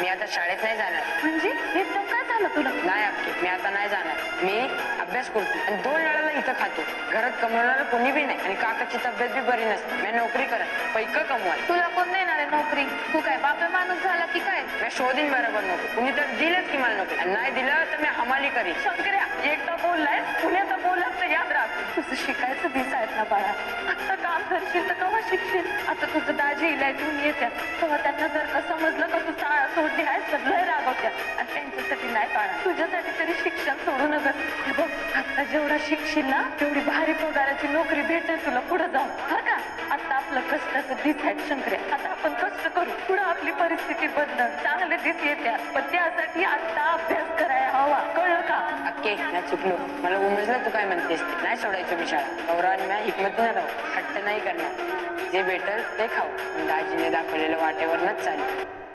मी आता शाळेत नाही जाणार. म्हणजे? एकदम काय झालं तुला? नाही अक्की मी आता नाही जाणार. मी अभ्यास करतो आणि दोन वेळाला इथं खातो. घरात कमवणार कोणी बी नाही आणि काकाची तब्येत बी बरी नसते. मी नोकरी करत पैक कमवाय तुला कोण देणार आहे नोकरी? तू काय बापे माणूस झाला की काय? मी शोधीन बरोबर नोकरी. कुणी तर दिलंच की मला नोकरी. आणि नाही दिलं तर मी हमाली करीन. शंकर्या एकटा बोललाय पुण्यात बोललास तर याद राख. तुझं शिकायचं दिस आहेत ना बाळा. आता काम करशील तर केव्हा शिकशील? आता तुझं दाजी इलाय घेऊन येत्यात तेव्हा सोडली आहेस तर रागवत्या आणि त्यांच्यासाठी नाही काढा तुझ्यासाठी तरी शिक्षण सोडू नकस हे बघ आता जेवढं शिकशील ना तेवढी भारी पगाराची नोकरी भेटेल तुला पुढे जाऊन. हा का? आता आपलं कष्टाचं दिस आहेत शंकरे. आता आपण कष्ट करू. पुढे आपली परिस्थिती बदल चांगले दिस येत्या. पण त्यासाठी आता अभ्यास करायला हवा. कळलं का? अक्के नाही चुकलो. मला उमजलं तू काय म्हणतेस? ते. नाही सोडायचं मी शाळा गौरा आणि हिकमत नाही राहू हट्ट नाही करणार. जे भेटल ते खाऊ. दाजीने दाखवलेल्या वाटेवरनच चालेल.